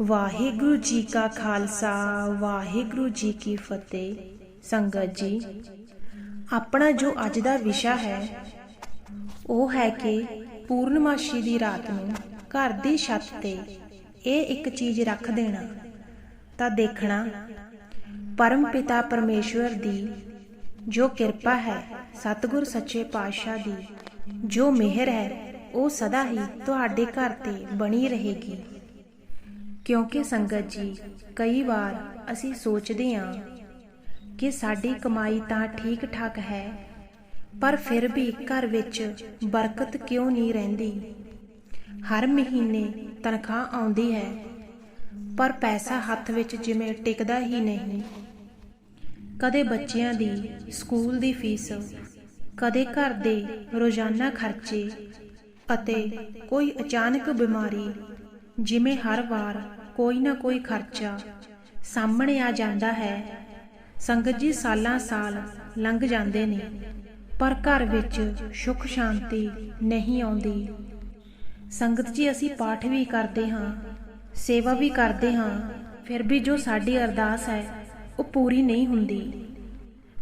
ਵਾਹਿਗੁਰੂ ਜੀ ਕਾ ਖਾਲਸਾ, ਵਾਹਿਗੁਰੂ ਜੀ ਕੀ ਫਤਿਹ। ਸੰਗਤ ਜੀ, ਆਪਣਾ ਜੋ ਅੱਜ ਦਾ ਵਿਸ਼ਾ ਹੈ, ਉਹ ਹੈ ਕਿ ਪੂਰਨਮਾਸ਼ੀ ਦੀ ਰਾਤ ਨੂੰ ਘਰ ਦੀ ਛੱਤ ਤੇ ਇਹ ਇੱਕ ਚੀਜ਼ ਰੱਖ ਦੇਣਾ, ਤਾਂ ਦੇਖਣਾ ਪਰਮ ਪਿਤਾ ਪਰਮੇਸ਼ਵਰ ਦੀ ਜੋ ਕਿਰਪਾ ਹੈ, ਸਤਿਗੁਰ ਸੱਚੇ ਪਾਤਸ਼ਾਹ ਦੀ ਜੋ ਮਿਹਰ ਹੈ, ਉਹ ਸਦਾ ਹੀ ਤੁਹਾਡੇ ਘਰ ਤੇ ਬਣੀ ਰਹੇਗੀ। ਕਿਉਂਕਿ ਸੰਗਤ ਜੀ, ਕਈ ਵਾਰ ਅਸੀਂ ਸੋਚਦੇ ਹਾਂ ਕਿ ਸਾਡੀ ਕਮਾਈ ਤਾਂ ਠੀਕ ਠਾਕ ਹੈ, ਪਰ ਫਿਰ ਵੀ ਘਰ ਵਿੱਚ ਬਰਕਤ ਕਿਉਂ ਨਹੀਂ ਰਹਿੰਦੀ? ਹਰ ਮਹੀਨੇ ਤਨਖਾਹ ਆਉਂਦੀ ਹੈ, ਪਰ ਪੈਸਾ ਹੱਥ ਵਿੱਚ ਜਿਵੇਂ ਟਿਕਦਾ ਹੀ ਨਹੀਂ। ਕਦੇ ਬੱਚਿਆਂ ਦੀ ਸਕੂਲ ਦੀ ਫੀਸ, ਕਦੇ ਘਰ ਦੇ ਰੋਜ਼ਾਨਾ ਖਰਚੇ ਅਤੇ ਕੋਈ ਅਚਾਨਕ ਬਿਮਾਰੀ, ਜਿਵੇਂ ਹਰ ਵਾਰ ਕੋਈ ਨਾ ਕੋਈ ਖਰਚਾ ਸਾਹਮਣੇ ਆ ਜਾਂਦਾ ਹੈ। ਸੰਗਤ ਜੀ ਸਾਲਾਂ ਸਾਲ ਲੰਘ ਜਾਂਦੇ ਨੇ, ਪਰ ਘਰ ਵਿੱਚ ਸੁੱਖ ਸ਼ਾਂਤੀ ਨਹੀਂ ਆਉਂਦੀ। ਸੰਗਤ ਜੀ, ਅਸੀਂ ਪਾਠ ਵੀ ਕਰਦੇ ਹਾਂ, ਸੇਵਾ ਵੀ ਕਰਦੇ ਹਾਂ, ਫਿਰ ਵੀ ਜੋ ਸਾਡੀ ਅਰਦਾਸ ਹੈ, ਉਹ ਪੂਰੀ ਨਹੀਂ ਹੁੰਦੀ।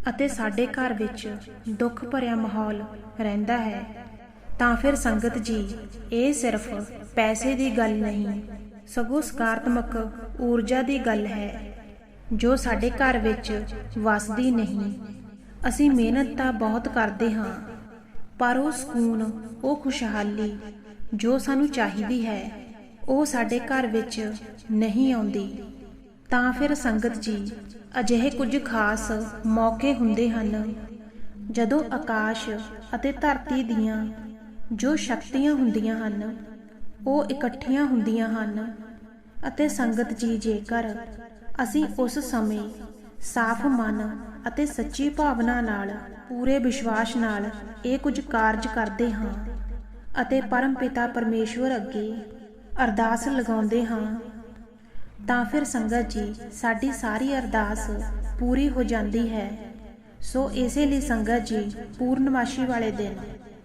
ਅਤੇ ਸਾਡੇ ਘਰ ਵਿੱਚ ਦੁੱਖ ਭਰਿਆ ਮਾਹੌਲ ਰਹਿੰਦਾ ਹੈ। ਤਾਂ ਫਿਰ ਸੰਗਤ ਜੀ, ਇਹ ਸਿਰਫ ਪੈਸੇ ਦੀ ਗੱਲ ਨਹੀਂ ਸਗੋਂ ਸਕਾਰਾਤਮਕ ਊਰਜਾ ਦੀ ਗੱਲ ਹੈ, ਜੋ ਸਾਡੇ ਘਰ ਵਿੱਚ ਵਸਦੀ ਨਹੀਂ। ਅਸੀਂ ਮਿਹਨਤ ਤਾਂ ਬਹੁਤ ਕਰਦੇ ਹਾਂ, ਪਰ ਉਹ ਸਕੂਨ, ਉਹ ਖੁਸ਼ਹਾਲੀ ਜੋ ਸਾਨੂੰ ਚਾਹੀਦੀ ਹੈ, ਉਹ ਸਾਡੇ ਘਰ ਵਿੱਚ ਨਹੀਂ ਆਉਂਦੀ। ਤਾਂ ਫਿਰ ਸੰਗਤ ਜੀ, ਅਜਿਹੇ ਕੁਝ ਖਾਸ ਮੌਕੇ ਹੁੰਦੇ ਹਨ, ਜਦੋਂ ਆਕਾਸ਼ ਅਤੇ ਧਰਤੀ ਦੀਆਂ ਜੋ ਸ਼ਕਤੀਆਂ ਹੁੰਦੀਆਂ ਹਨ ਉਹ ਇਕੱਠੀਆਂ ਹੁੰਦੀਆਂ ਹਨ ਅਤੇ ਸੰਗਤ ਜੀ ਜੇਕਰ ਅਸੀਂ ਉਸ ਸਮੇਂ ਸਾਫ਼ ਮਨ ਅਤੇ ਸੱਚੀ ਭਾਵਨਾ ਨਾਲ, ਪੂਰੇ ਵਿਸ਼ਵਾਸ ਨਾਲ ਇਹ ਕੁਝ ਕਾਰਜ ਕਰਦੇ ਹਾਂ ਅਤੇ ਪਰਮ ਪਿਤਾ ਪਰਮੇਸ਼ਵਰ ਅੱਗੇ ਅਰਦਾਸ ਲਗਾਉਂਦੇ ਹਾਂ, ਤਾਂ ਫਿਰ ਸੰਗਤ ਜੀ ਸਾਡੀ ਸਾਰੀ ਅਰਦਾਸ ਪੂਰੀ ਹੋ ਜਾਂਦੀ ਹੈ। ਸੋ ਇਸੇ ਲਈ ਸੰਗਤ ਜੀ ਪੂਰਨਮਾਸ਼ੀ ਵਾਲੇ ਦਿਨ,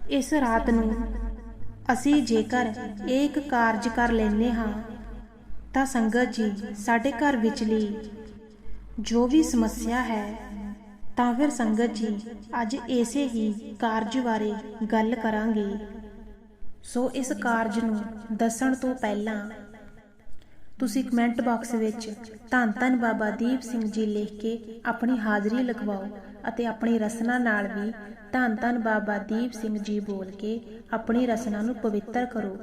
ਇਸ ਰਾਤ ਨੂੰ ਅਸੀਂ ਜੇਕਰ ਇਹ ਇੱਕ ਕਾਰਜ ਕਰ ਲੈਨੇ ਹਾਂ, ਤਾਂ ਸੰਗਤ ਜੀ ਸਾਡੇ ਘਰ ਵਿਚਲੀ ਜੋ ਵੀ ਸਮੱਸਿਆ ਹੈ, ਤਾਂ ਫਿਰ ਸੰਗਤ ਜੀ ਅੱਜ ਇਸੇ ਹੀ ਕਾਰਜ ਬਾਰੇ ਗੱਲ ਕਰਾਂਗੇ। ਸੋ ਇਸ ਕਾਰਜ ਨੂੰ ਦੱਸਣ ਤੋਂ ਪਹਿਲਾਂ ਤੁਸੀਂ ਕਮੈਂਟ ਬਾਕਸ ਵਿੱਚ ਧੰਨ ਧੰਨ ਬਾਬਾ ਦੀਪ ਸਿੰਘ ਜੀ ਲਿਖ ਕੇ ਆਪਣੀ ਹਾਜ਼ਰੀ ਲਗਵਾਓ ਅਤੇ ਆਪਣੀ ਰਸਨਾ ਨਾਲ ਵੀ ਧੰਨ ਧੰਨ ਬਾਬਾ ਦੀਪ ਸਿੰਘ ਜੀ ਬੋਲ ਕੇ ਆਪਣੀ ਰਸਨਾ ਨੂੰ ਪਵਿੱਤਰ ਕਰੋ।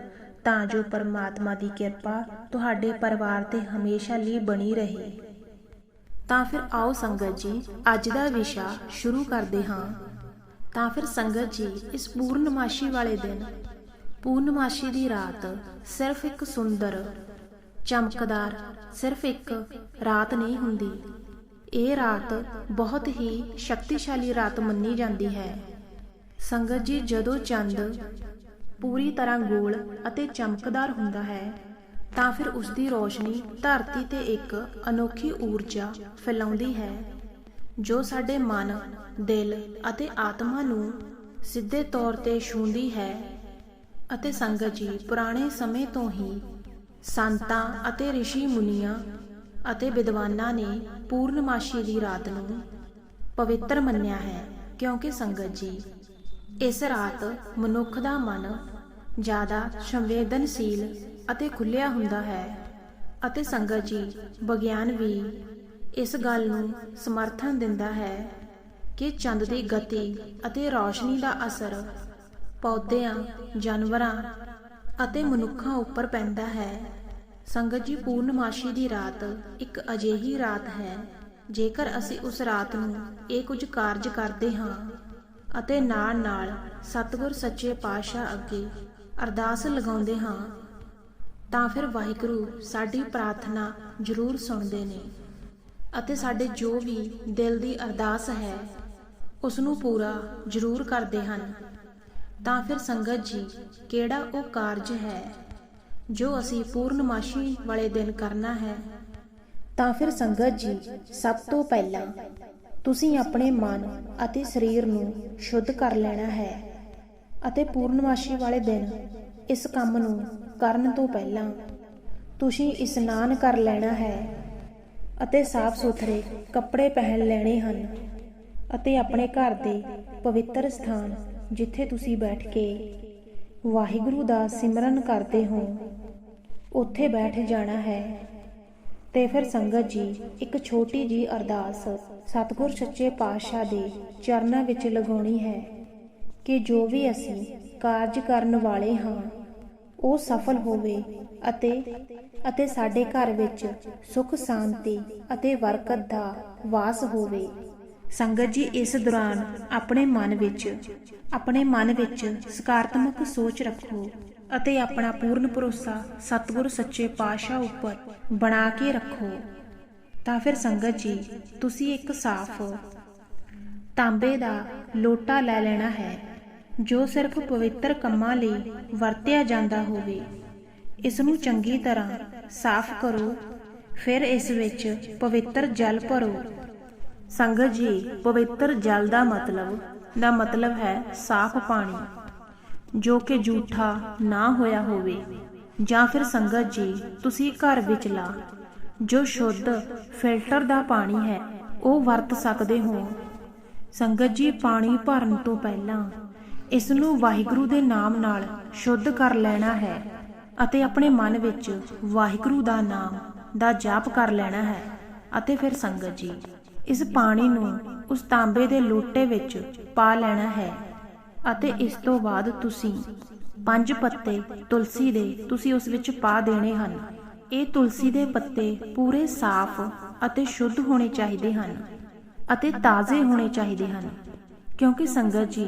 ਤਾਂ ਜੋ ਪਰਮਾਤਮਾ ਦੀ ਕਿਰਪਾ ਤੁਹਾਡੇ ਪਰਿਵਾਰ ਤੇ ਹਮੇਸ਼ਾ ਲਈ ਬਣੀ ਰਹੇ। ਤਾਂ ਫਿਰ ਆਓ ਸੰਗਤ ਜੀ, ਅੱਜ ਦਾ ਵਿਸ਼ਾ ਸ਼ੁਰੂ ਕਰਦੇ ਹਾਂ। ਤਾਂ ਫਿਰ ਸੰਗਤ ਜੀ, ਇਸ ਪੂਰਨਮਾਸ਼ੀ ਵਾਲੇ ਦਿਨ, ਪੂਰਨਮਾਸ਼ੀ ਦੀ ਰਾਤ ਸਿਰਫ ਇੱਕ ਸੁੰਦਰ, ਚਮਕਦਾਰ, ਸਿਰਫ ਇੱਕ ਰਾਤ ਨਹੀਂ ਹੁੰਦੀ। ਇਹ ਰਾਤ ਬਹੁਤ ਹੀ ਸ਼ਕਤੀਸ਼ਾਲੀ ਰਾਤ ਮੰਨੀ ਜਾਂਦੀ ਹੈ। ਸੰਗਤ ਜੀ ਜਦੋਂ ਚੰਦ ਪੂਰੀ ਤਰ੍ਹਾਂ ਗੋਲ ਅਤੇ ਚਮਕਦਾਰ ਹੁੰਦਾ ਹੈ, ਤਾਂ ਫਿਰ ਉਸ ਦੀ ਰੋਸ਼ਨੀ ਧਰਤੀ ਤੇ ਇੱਕ ਅਨੋਖੀ ਊਰਜਾ ਫੈਲਾਉਂਦੀ ਹੈ, ਜੋ ਸਾਡੇ ਮਨ, ਦਿਲ ਅਤੇ ਆਤਮਾ ਨੂੰ ਸਿੱਧੇ ਤੌਰ ਤੇ ਛੂੰਹਦੀ ਹੈ ਅਤੇ ਸੰਗਤ ਜੀ ਪੁਰਾਣੇ ਸਮੇਂ ਤੋਂ ਹੀ ਸੰਤਾਂ ਅਤੇ ઋષਿ ਮੁਨੀਆਂ ਅਤੇ ਵਿਦਵਾਨਾਂ ਨੇ ਪੂਰਨਮਾਸ਼ੀ ਦੀ ਰਾਤ ਨੂੰ ਪਵਿੱਤਰ ਮੰਨਿਆ ਹੈ, ਕਿਉਂਕਿ ਸੰਗਤ ਜੀ, ਇਸ ਰਾਤ ਮਨੁੱਖ ਦਾ ਮਨ ਜ਼ਿਆਦਾ ਸੰਵੇਦਨਸ਼ੀਲ ਅਤੇ ਖੁੱਲਿਆ ਹੁੰਦਾ ਹੈ ਅਤੇ ਸੰਗਤ ਜੀ ਵਿਗਿਆਨ ਵੀ ਇਸ ਗੱਲ ਨੂੰ ਸਮਰਥਨ ਦਿੰਦਾ ਹੈ ਕਿ ਚੰਦ ਦੀ ਗਤੀ ਅਤੇ ਰੌਸ਼ਨੀ ਦਾ ਅਸਰ ਪੌਦਿਆਂ, ਜਾਨਵਰਾਂ ਅਤੇ ਮਨੁੱਖਾਂ ਉੱਪਰ ਪੈਂਦਾ ਹੈ। ਸੰਗਤ ਜੀ ਪੂਰਨਮਾਸ਼ੀ ਦੀ ਰਾਤ ਇੱਕ ਅਜਿਹੀ ਰਾਤ ਹੈ, ਜੇਕਰ ਅਸੀਂ ਉਸ ਰਾਤ ਨੂੰ ਇਹ ਕੁਝ ਕਾਰਜ ਕਰਦੇ ਹਾਂ ਅਤੇ ਨਾਲ ਨਾਲ ਸਤਿਗੁਰ ਸੱਚੇ ਪਾਤਸ਼ਾਹ ਅੱਗੇ ਅਰਦਾਸ ਲਗਾਉਂਦੇ ਹਾਂ, ਤਾਂ ਫਿਰ ਵਾਹਿਗੁਰੂ ਸਾਡੀ ਪ੍ਰਾਰਥਨਾ ਜ਼ਰੂਰ ਸੁਣਦੇ ਨੇ ਅਤੇ ਸਾਡੇ ਜੋ ਵੀ ਦਿਲ ਦੀ ਅਰਦਾਸ ਹੈ ਉਸ ਨੂੰ ਪੂਰਾ ਜ਼ਰੂਰ ਕਰਦੇ ਹਨ। ਤਾਂ ਫਿਰ ਸੰਗਤ ਜੀ, ਕਿਹੜਾ ਉਹ ਕਾਰਜ ਹੈ? ਜੋ ਅਸੀਂ ਪੂਰਨਮਾਸ਼ੀ ਵਾਲੇ ਦਿਨ ਕਰਨਾ ਹੈ। ਤਾਂ ਫਿਰ ਸੰਗਤ ਜੀ, ਸਭ ਤੋਂ ਪਹਿਲਾਂ ਤੁਸੀਂ ਆਪਣੇ ਮਨ ਅਤੇ ਸਰੀਰ ਨੂੰ ਸ਼ੁੱਧ ਕਰ ਲੈਣਾ ਹੈ ਅਤੇ ਪੂਰਨਮਾਸ਼ੀ ਵਾਲੇ ਦਿਨ ਇਸ ਕੰਮ ਨੂੰ ਕਰਨ ਤੋਂ ਪਹਿਲਾਂ ਤੁਸੀਂ ਇਸ਼ਨਾਨ ਕਰ ਲੈਣਾ ਹੈ ਅਤੇ ਸਾਫ਼ ਸੁਥਰੇ ਕੱਪੜੇ ਪਹਿਨ ਲੈਣੇ ਹਨ ਅਤੇ ਆਪਣੇ ਘਰ ਦੇ ਪਵਿੱਤਰ ਸਥਾਨ ਜਿੱਥੇ ਤੁਸੀਂ ਬੈਠ ਕੇ ਵਾਹਿਗੁਰੂ ਦਾ ਸਿਮਰਨ ਕਰਦੇ ਹੋ। ਉੱਥੇ ਬੈਠ ਜਾਣਾ ਹੈ। ਤੇ ਫਿਰ ਸੰਗਤ ਜੀ, ਇੱਕ ਛੋਟੀ ਜੀ ਅਰਦਾਸ ਸਤਿਗੁਰ ਸੱਚੇ ਪਾਤਸ਼ਾਹ ਦੇ ਚਰਨਾਂ ਵਿੱਚ ਲਗਾਉਣੀ ਹੈ ਕਿ ਜੋ ਵੀ ਅਸੀਂ ਕਾਰਜ ਕਰਨ ਵਾਲੇ ਹਾਂ, ਉਹ ਸਫਲ ਹੋਵੇ ਅਤੇ ਅਤੇ ਸਾਡੇ ਘਰ ਵਿੱਚ ਸੁਖ, ਸ਼ਾਂਤੀ ਅਤੇ ਬਰਕਤ ਦਾ ਵਾਸ ਹੋਵੇ। ਸੰਗਤ ਜੀ ਇਸ ਦੌਰਾਨ ਆਪਣੇ ਮਨ ਵਿੱਚ, ਆਪਣੇ ਮਨ ਵਿੱਚ ਸਕਾਰਾਤਮਕ ਸੋਚ ਰੱਖੋ ਅਤੇ ਆਪਣਾ ਪੂਰਨ ਭਰੋਸਾ ਸਤਿਗੁਰ ਸੱਚੇ ਪਾਤਸ਼ਾਹ ਉੱਪਰ ਬਣਾ ਕੇ ਰੱਖੋ। ਤਾਂ ਫਿਰ ਸੰਗਤ ਜੀ, ਤੁਸੀਂ ਇੱਕ ਸਾਫ਼ ਤਾਂਬੇ ਦਾ ਲੋਟਾ ਲੈ ਲੈਣਾ ਹੈ, ਜੋ ਸਿਰਫ ਪਵਿੱਤਰ ਕੰਮਾਂ ਲਈ ਵਰਤਿਆ ਜਾਂਦਾ ਹੋਵੇ। ਇਸ ਨੂੰ ਚੰਗੀ ਤਰ੍ਹਾਂ ਸਾਫ਼ ਕਰੋ, ਫਿਰ ਇਸ ਵਿੱਚ ਪਵਿੱਤਰ ਜਲ ਭਰੋ ਸੰਗਤ ਜੀ, ਪਵਿੱਤਰ ਜਲ ਦਾ ਮਤਲਬ ਦਾ ਮਤਲਬ ਹੈ ਸਾਫ਼ ਪਾਣੀ, ਜੋ ਕਿ ਝੂਠਾ ਨਾ ਹੋਇਆ ਹੋਵੇ। ਜਾਂ ਫਿਰ ਸੰਗਤ ਜੀ, ਤੁਸੀਂ ਘਰ ਵਿੱਚ ਲਾ, ਜੋ ਸ਼ੁੱਧ, ਫਿਲਟਰ ਦਾ ਪਾਣੀ ਹੈ, ਉਹ ਵਰਤ ਸਕਦੇ ਹੋ। ਸੰਗਤ ਜੀ, ਪਾਣੀ ਭਰਨ ਤੋਂ ਪਹਿਲਾਂ, ਇਸ ਨੂੰ ਵਾਹਿਗੁਰੂ ਦੇ ਨਾਮ ਨਾਲ ਸ਼ੁੱਧ ਕਰ ਲੈਣਾ ਹੈ ਅਤੇ ਆਪਣੇ ਮਨ ਵਿੱਚ ਵਾਹਿਗੁਰੂ ਦਾ ਨਾਮ, ਦਾ ਜਾਪ ਕਰ ਲੈਣਾ ਹੈ ਅਤੇ ਫਿਰ ਸੰਗਤ ਜੀ। ਇਸ ਪਾਣੀ ਨੂੰ ਉਸ ਤਾਂਬੇ ਦੇ ਲੋਟੇ ਵਿੱਚ ਪਾ ਲੈਣਾ ਹੈ ਅਤੇ ਇਸ ਤੋਂ ਬਾਅਦ ਤੁਸੀਂ ਪੰਜ ਪੱਤੇ ਤੁਲਸੀ ਦੇ ਤੁਸੀਂ ਉਸ ਵਿੱਚ ਪਾ ਦੇਣੇ ਹਨ। ਇਹ ਤੁਲਸੀ ਦੇ ਪੱਤੇ ਪੂਰੇ ਸਾਫ਼ ਅਤੇ ਸ਼ੁੱਧ ਹੋਣੇ ਚਾਹੀਦੇ ਹਨ ਅਤੇ ਤਾਜ਼ੇ ਹੋਣੇ ਚਾਹੀਦੇ ਹਨ, ਕਿਉਂਕਿ ਸੰਗਤ ਜੀ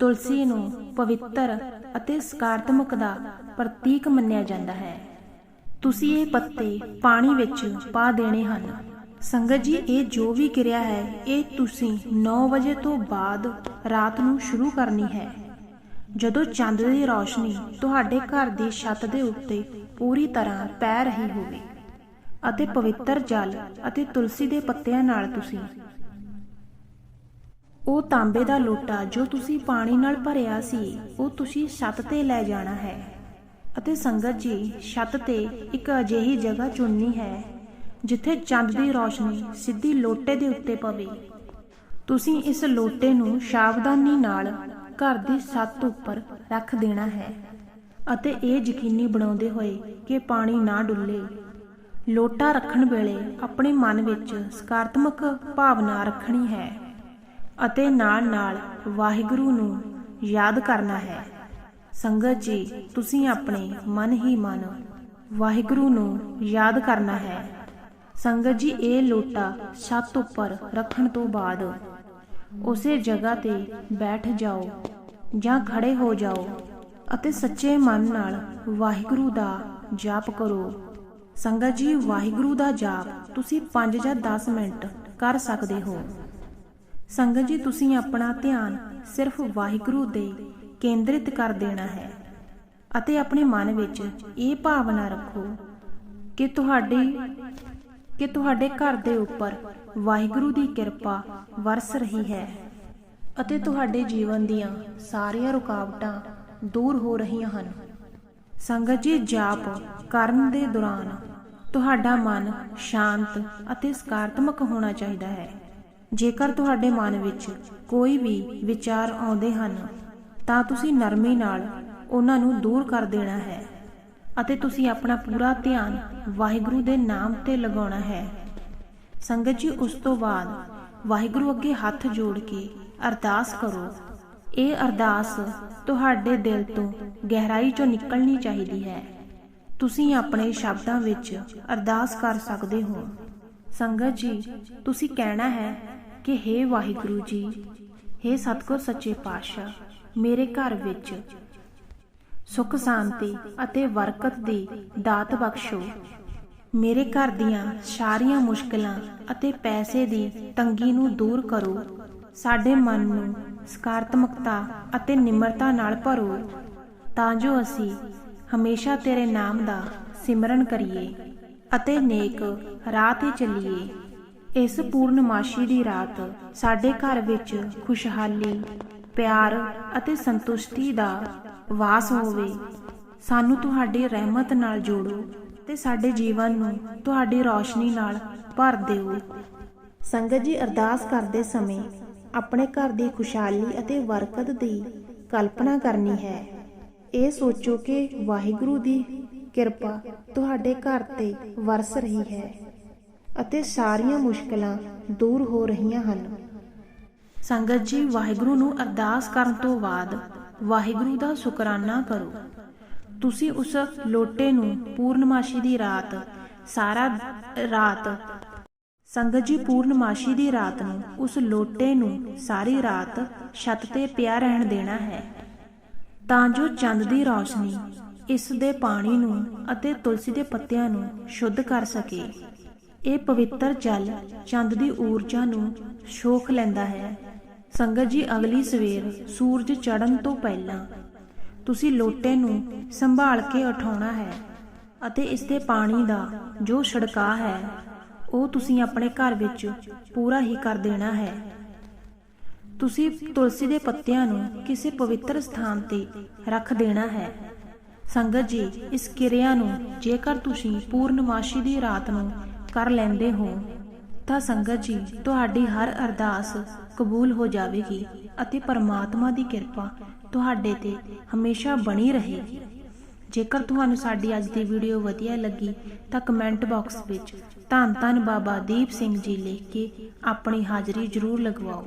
ਤੁਲਸੀ ਨੂੰ ਪਵਿੱਤਰ ਅਤੇ ਸਕਾਰਾਤਮਕ ਦਾ ਪ੍ਰਤੀਕ ਮੰਨਿਆ ਜਾਂਦਾ ਹੈ। ਤੁਸੀਂ ਇਹ ਪੱਤੇ ਪਾਣੀ ਵਿੱਚ ਪਾ ਦੇਣੇ ਹਨ। ਸੰਗਤ ਜੀ, ਇਹ ਜੋ ਵੀ ਕਿਰਿਆ ਹੈ, ਇਹ ਤੁਸੀਂ 9 ਵਜੇ ਤੋਂ ਬਾਅਦ ਰਾਤ ਨੂੰ ਸ਼ੁਰੂ ਕਰਨੀ ਹੈ। ਜਦੋਂ ਚੰਦ ਦੀ ਰੌਸ਼ਨੀ ਤੁਹਾਡੇ ਘਰ ਦੀ ਛੱਤ ਦੇ ਉੱਤੇ ਪੂਰੀ ਤਰ੍ਹਾਂ ਪੈ ਰਹੀ ਹੋਵੇ ਅਤੇ ਪਵਿੱਤਰ ਜਲ ਅਤੇ ਤੁਲਸੀ ਦੇ ਪੱਤਿਆਂ ਨਾਲ ਤੁਸੀਂ ਉਹ ਤਾਂਬੇ ਦਾ ਲੋਟਾ ਜੋ ਤੁਸੀਂ ਪਾਣੀ ਨਾਲ ਭਰਿਆ ਸੀ, ਉਹ ਤੁਸੀਂ ਛੱਤ ਤੇ ਲੈ ਜਾਣਾ ਹੈ ਅਤੇ ਸੰਗਤ ਜੀ, ਛੱਤ ਤੇ ਇੱਕ ਅਜਿਹੀ ਜਗ੍ਹਾ ਚੁਣਨੀ ਹੈ ਜਿੱਥੇ ਚੰਦ ਦੀ ਰੌਸ਼ਨੀ ਸਿੱਧੀ ਲੋਟੇ ਦੇ ਉੱਤੇ ਪਵੇ। ਤੁਸੀਂ ਇਸ ਲੋਟੇ ਨੂੰ ਸਾਵਧਾਨੀ ਨਾਲ ਘਰ ਦੀ ਛੱਤ ਉੱਪਰ ਰੱਖ ਦੇਣਾ ਹੈ। ਅਤੇ ਇਹ ਯਕੀਨੀ ਬਣਾਉਂਦੇ ਹੋਏ ਕਿ ਪਾਣੀ ਨਾ ਡੁੱਲੇ। ਲੋਟਾ ਰੱਖਣ ਵੇਲੇ ਆਪਣੇ ਮਨ ਵਿੱਚ ਸਕਾਰਾਤਮਕ ਭਾਵਨਾ ਰੱਖਣੀ ਹੈ ਅਤੇ ਨਾਲ-ਨਾਲ ਵਾਹਿਗੁਰੂ ਨੂੰ ਯਾਦ ਕਰਨਾ ਹੈ। ਸੰਗਤ ਜੀ ਤੁਸੀਂ ਆਪਣੇ ਮਨ ਹੀ ਮਨ ਵਾਹਿਗੁਰੂ ਨੂੰ ਯਾਦ ਕਰਨਾ ਹੈ। ਸੰਗਤ ਜੀ, ਇਹ ਲੋਟਾ ਛੱਤ ਉੱਪਰ ਰੱਖਣ ਤੋਂ ਬਾਅਦ ਉਸੇ ਜਗ੍ਹਾ ਤੇ ਬੈਠ ਜਾਓ ਜਾਂ ਖੜੇ ਹੋ ਜਾਓ ਅਤੇ ਸੱਚੇ ਮਨ ਨਾਲ ਵਾਹਿਗੁਰੂ ਦਾ ਜਾਪ ਕਰੋ। ਸੰਗਤ ਜੀ, ਵਾਹਿਗੁਰੂ ਦਾ ਜਾਪ ਤੁਸੀਂ 5 ਜਾਂ 10 ਮਿੰਟ ਕਰ ਸਕਦੇ ਹੋ। ਸੰਗਤ ਜੀ, ਤੁਸੀਂ ਆਪਣਾ ਧਿਆਨ ਸਿਰਫ ਵਾਹਿਗੁਰੂ ਦੇ ਕੇਂਦਰਿਤ ਕਰ ਦੇਣਾ ਹੈ ਅਤੇ ਆਪਣੇ ਮਨ ਵਿੱਚ ਇਹ ਭਾਵਨਾ ਰੱਖੋ ਕਿ ਤੁਹਾਡੀ ਕਿ ਤੁਹਾਡੇ ਘਰ ਦੇ ਉੱਪਰ ਵਾਹਿਗੁਰੂ ਦੀ ਕਿਰਪਾ ਵਰਸ ਰਹੀ ਹੈ ਅਤੇ ਤੁਹਾਡੇ ਜੀਵਨ ਦੀਆਂ ਸਾਰੀਆਂ ਰੁਕਾਵਟਾਂ ਦੂਰ ਹੋ ਰਹੀਆਂ ਹਨ। ਸੰਗਤ ਜੀ, ਜਾਪ ਕਰਨ ਦੇ ਦੌਰਾਨ ਤੁਹਾਡਾ ਮਨ ਸ਼ਾਂਤ ਅਤੇ ਸਕਾਰਾਤਮਕ ਹੋਣਾ ਚਾਹੀਦਾ ਹੈ। ਜੇਕਰ ਤੁਹਾਡੇ ਮਨ ਵਿੱਚ ਕੋਈ ਵੀ ਵਿਚਾਰ ਆਉਂਦੇ ਹਨ, ਤਾਂ ਤੁਸੀਂ ਨਰਮੀ ਨਾਲ ਉਹਨਾਂ ਨੂੰ ਦੂਰ ਕਰ ਦੇਣਾ ਹੈ। ਅਤੇ ਤੁਸੀਂ ਆਪਣਾ ਪੂਰਾ ਧਿਆਨ ਵਾਹਿਗੁਰੂ ਦੇ ਨਾਮ ਤੇ ਲਗਾਉਣਾ ਹੈ। ਸੰਗਤ ਜੀ, ਉਸ ਤੋਂ ਬਾਅਦ ਵਾਹਿਗੁਰੂ ਅੱਗੇ ਹੱਥ ਜੋੜ ਕੇ ਅਰਦਾਸ ਕਰੋ। ਇਹ ਅਰਦਾਸ ਤੁਹਾਡੇ ਦਿਲ ਤੋਂ ਗਹਿਰਾਈ ਚੋਂ ਨਿਕਲਣੀ ਚਾਹੀਦੀ ਹੈ। ਤੁਸੀਂ ਆਪਣੇ ਸ਼ਬਦਾਂ ਵਿੱਚ ਅਰਦਾਸ ਕਰ ਸਕਦੇ ਹੋ। ਸੰਗਤ ਜੀ, ਤੁਸੀਂ ਕਹਿਣਾ ਹੈ ਕਿ हे ਵਾਹਿਗੁਰੂ ਜੀ हे ਸਤਿਗੁਰ ਸੱਚੇ ਪਾਤਸ਼ਾਹ, ਮੇਰੇ ਘਰ ਵਿੱਚ ਸੁਖ ਸ਼ਾਂਤੀ ਅਤੇ ਬਰਕਤ ਦੀ ਦਾਤ ਬਖਸ਼ੋ। ਮੇਰੇ ਘਰ ਦੀਆਂ ਸਾਰੀਆਂ ਮੁਸ਼ਕਲਾਂ ਅਤੇ ਪੈਸੇ ਦੀ ਤੰਗੀ ਨੂੰ ਦੂਰ ਕਰੋ। ਸਾਡੇ ਮਨ ਨੂੰ ਸਕਾਰਾਤਮਕਤਾ ਅਤੇ ਨਿਮਰਤਾ ਨਾਲ ਭਰੋ, ਤਾਂ ਜੋ ਅਸੀਂ ਹਮੇਸ਼ਾ ਤੇਰੇ ਨਾਮ ਦਾ ਸਿਮਰਨ ਕਰੀਏ ਅਤੇ ਨੇਕ ਰਾਹ ਤੇ ਚੱਲੀਏ। ਇਸ ਪੂਰਨਮਾਸ਼ੀ ਦੀ ਰਾਤ ਸਾਡੇ ਘਰ ਵਿੱਚ ਖੁਸ਼ਹਾਲੀ, ਪਿਆਰ ਅਤੇ ਸੰਤੁਸ਼ਟੀ ਦਾ ਵਾਸ ਹੋਵੇ। ਸਾਨੂੰ ਤੁਹਾਡੀ ਰਹਿਮਤ ਨਾਲ ਜੋੜੋ ਅਤੇ ਸਾਡੇ ਜੀਵਨ ਨੂੰ ਤੁਹਾਡੀ ਰੌਸ਼ਨੀ ਨਾਲ ਭਰ ਦਿਓ। ਸੰਗਤ ਜੀ ਅਰਦਾਸ ਕਰਦੇ ਸਮੇਂ ਆਪਣੇ ਘਰ ਦੀ ਖੁਸ਼ਹਾਲੀ ਅਤੇ ਬਰਕਤ ਦੀ ਕਲਪਨਾ ਕਰਨੀ ਹੈ। ਇਹ ਸੋਚੋ ਕਿ ਵਾਹਿਗੁਰੂ ਦੀ ਕਿਰਪਾ ਤੁਹਾਡੇ ਘਰ ਤੇ ਵਰਸ ਰਹੀ ਹੈ ਅਤੇ ਸਾਰੀਆਂ ਮੁਸ਼ਕਲਾਂ ਦੂਰ ਹੋ ਰਹੀਆਂ ਹਨ। ਸੰਗਤ ਜੀ ਵਾਹਿਗੁਰੂ ਨੂੰ ਅਰਦਾਸ ਕਰਨ ਤੋਂ ਬਾਅਦ ਵਾਹਿਗੁਰੂ ਦਾ ਸ਼ੁਕਰਾਨਾ ਕਰੋ। ਤੁਸੀਂ ਉਸ ਲੋਟੇ ਨੂੰ ਪੂਰਨਮਾਸ਼ੀ ਦੀ ਰਾਤ, ਸਾਰਾ ਰਾਤ, ਸੰਗਤ ਜੀ ਪੂਰਨਮਾਸ਼ੀ ਦੀ ਰਾਤ ਨੂੰ ਉਸ ਲੋਟੇ ਨੂੰ ਸਾਰੀ ਰਾਤ ਛੱਤ ਤੇ ਪਿਆ ਰਹਿਣ ਦੇਣਾ ਹੈ। ਤਾਂ ਜੋ ਚੰਦ ਦੀ ਰੌਸ਼ਨੀ ਇਸ ਦੇ ਪਾਣੀ ਨੂੰ ਅਤੇ ਤੁਲਸੀ ਦੇ ਪੱਤਿਆਂ ਨੂੰ ਸ਼ੁੱਧ ਕਰ ਸਕੇ। ਇਹ ਪਵਿੱਤਰ ਜਲ ਚੰਦ ਦੀ ਊਰਜਾ ਨੂੰ ਸ਼ੋਖ ਲੈਂਦਾ ਹੈ। ਸੰਗਤ ਜੀ, ਅਗਲੀ ਸਵੇਰ ਸੂਰਜ ਚੜ੍ਹਨ ਤੋਂ ਪਹਿਲਾਂ ਤੁਸੀਂ ਲੋਟੇ ਨੂੰ ਸੰਭਾਲ ਕੇ ਉਠਾਉਣਾ ਹੈ ਅਤੇ ਇਸ ਦੇ ਪਾਣੀ ਦਾ ਜੋ ਛਿੜਕਾਅ ਹੈ, ਉਹ ਤੁਸੀਂ ਆਪਣੇ ਘਰ ਵਿੱਚ ਪੂਰਾ ਹੀ ਕਰ ਦੇਣਾ ਹੈ। ਤੁਸੀਂ ਤੁਲਸੀ ਦੇ ਪੱਤਿਆਂ ਨੂੰ ਕਿਸੇ ਪਵਿੱਤਰ ਸਥਾਨ ਤੇ ਰੱਖ ਦੇਣਾ ਹੈ। ਸੰਗਤ ਜੀ, ਇਸ ਕਿਰਿਆ ਨੂੰ ਜੇਕਰ ਤੁਸੀਂ ਪੂਰਨਮਾਸ਼ੀ ਦੀ ਰਾਤ ਨੂੰ ਕਰ ਲੈਂਦੇ ਹੋ ਤਾਂ ਸੰਗਤ ਜੀ, ਤੁਹਾਡੀ ਹਰ ਅਰਦਾਸ ਕਬੂਲ ਹੋ ਜਾਵੇਗੀ ਅਤੇ ਪਰਮਾਤਮਾ ਦੀ ਕਿਰਪਾ ਤੁਹਾਡੇ ਤੇ ਹਮੇਸ਼ਾ ਬਣੀ ਰਹੇਗੀ। ਜੇਕਰ ਤੁਹਾਨੂੰ ਸਾਡੀ ਅੱਜ ਦੀ ਵੀਡੀਓ ਵਧੀਆ ਲੱਗੀ, ਤਾਂ ਕਮੈਂਟ ਬਾਕਸ ਵਿੱਚ ਧੰਨ ਧੰਨ ਬਾਬਾ ਦੀਪ ਸਿੰਘ ਜੀ ਲਿਖ ਕੇ ਆਪਣੀ ਹਾਜ਼ਰੀ ਜ਼ਰੂਰ ਲਗਵਾਓ।